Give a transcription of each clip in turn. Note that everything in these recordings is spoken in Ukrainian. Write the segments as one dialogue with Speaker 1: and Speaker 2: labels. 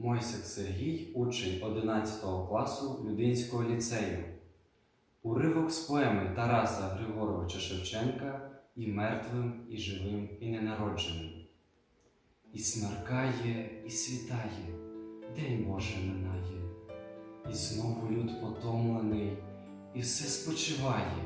Speaker 1: Мойсик Сергій, учень 11 класу Людинського ліцею. Уривок з поеми Тараса Григоровича Шевченка і мертвим, і живим, і ненародженим. І смеркає, і світає, день Боже минає, і знову люд потомлений, і все спочиває.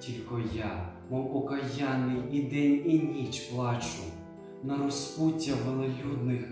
Speaker 1: Тільки я, мов окаянний, і день, і ніч плачу на розпуття велелюдних,